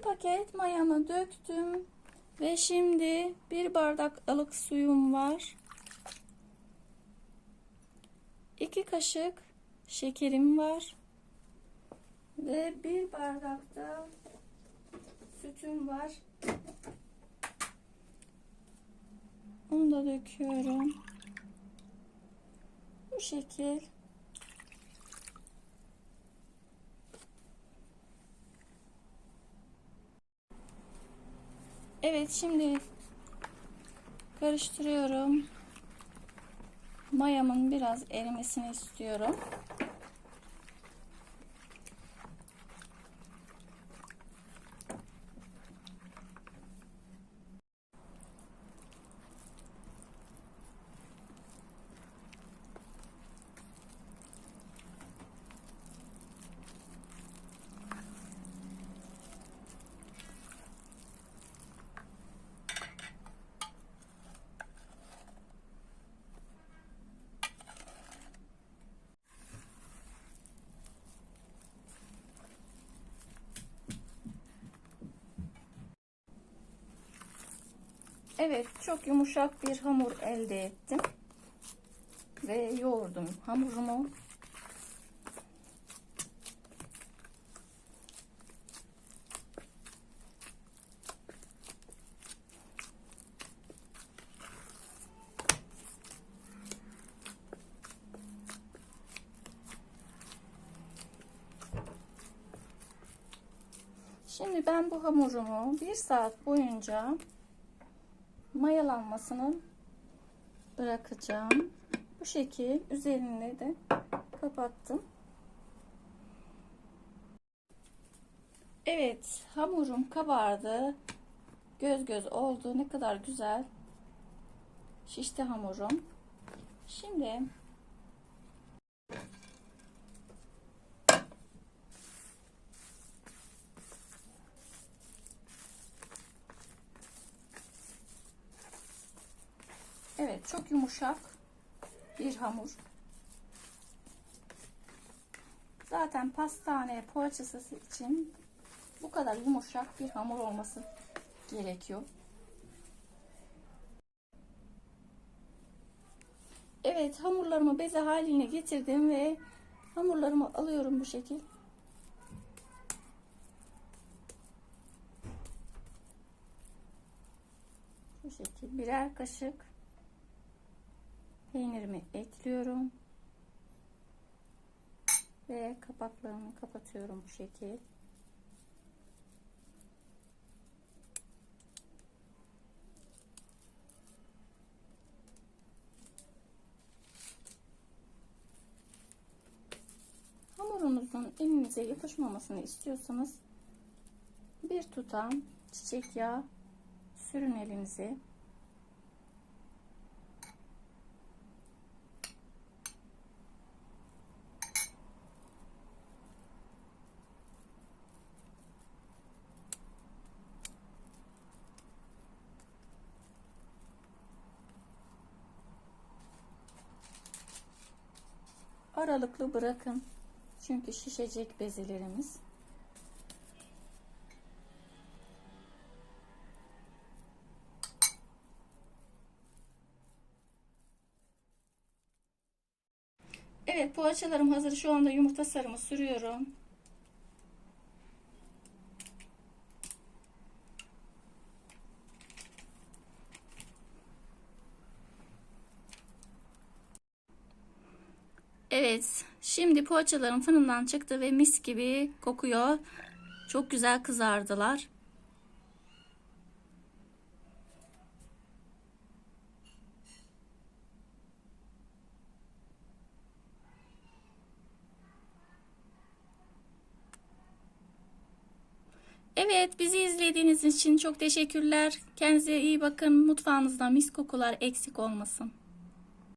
Bir paket mayamı döktüm. Ve şimdi bir bardak ılık suyum var. 2 kaşık şekerim var. Ve bir bardakta sütüm var. Onu da döküyorum. Bu şekil. Evet şimdi karıştırıyorum. Mayamın biraz erimesini istiyorum. Evet, çok yumuşak bir hamur elde ettim. Ve yoğurdum hamurumu. Şimdi ben bu hamurumu bir saat boyunca mayalanmasını bırakacağım. Bu şekil üzerine de kapattım. Evet hamurum kabardı. Göz göz oldu. Ne kadar güzel şişti hamurum. Şimdi Evet çok yumuşak bir hamur. Zaten pastane poğaçası için bu kadar yumuşak bir hamur olması gerekiyor. Evet hamurlarımı beze haline getirdim ve hamurlarımı alıyorum bu şekil. Bu şekil birer kaşık peynirimi ekliyorum. Ve kapaklarını kapatıyorum bu şekil. Hamurunuzun elinize yapışmamasını istiyorsanız bir tutam çiçek yağı sürün elinize. Aralıklı bırakın. Çünkü şişecek bezelerimiz. Evet poğaçalarım hazır. Şu anda yumurta sarımı sürüyorum. Evet, şimdi poğaçalarım fırından çıktı ve mis gibi kokuyor. Çok güzel kızardılar. Evet, bizi izlediğiniz için çok teşekkürler. Kendinize iyi bakın. Mutfağınızda mis kokular eksik olmasın.